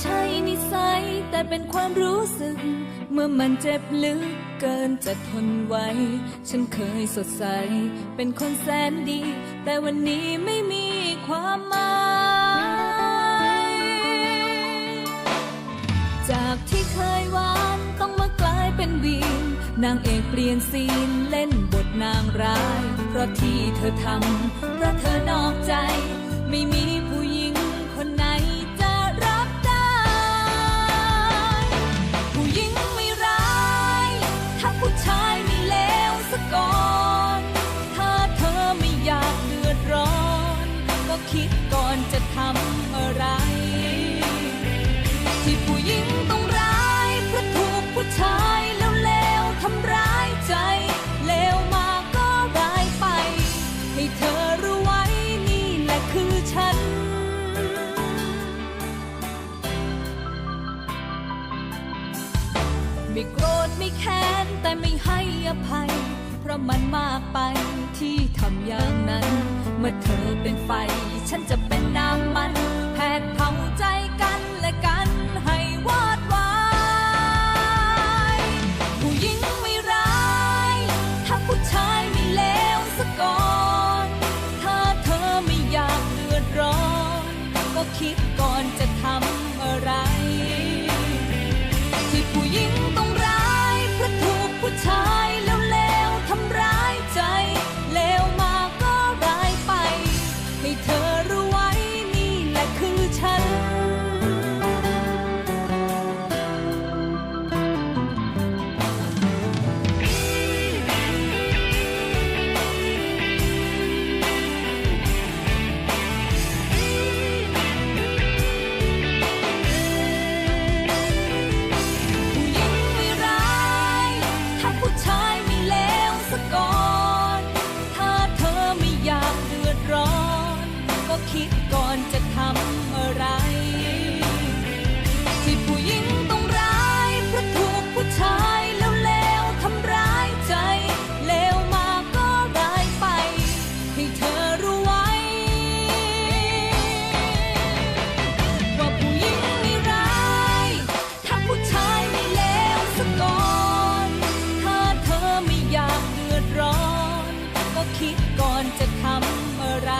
ใช่นิสัยแต่เป็นความรู้สึก เมื่อมันเจ็บลึกเกินจะทนไหวฉันเคยสดใส เป็นคนแสนดี แต่วันนี้ไม่มีความหมาย จากที่เคยหวานต้องมากลายเป็นวีนนางเอกเปลี่ยนซีนเล่นบทนางร้าย เพราะที่เธอทำเพราะเธอนอกใจ ก็คิดก่อนจะทำอะไร ที่ผู้หญิงต้องร้ายเพราะถูกผู้ชายเลวทำร้ายใจเลวมาก็ร้ายไป ให้เธอรู้ไว้นี่แหละคือฉัน ไม่โกรธไม่แค้นแต่ไม่ให้อภัย ราะมันมากไปที่ทำอย่างนั้น เมื่อเธอเป็นไฟ ฉันจะเป็นน้ำมัน จะทำอะไร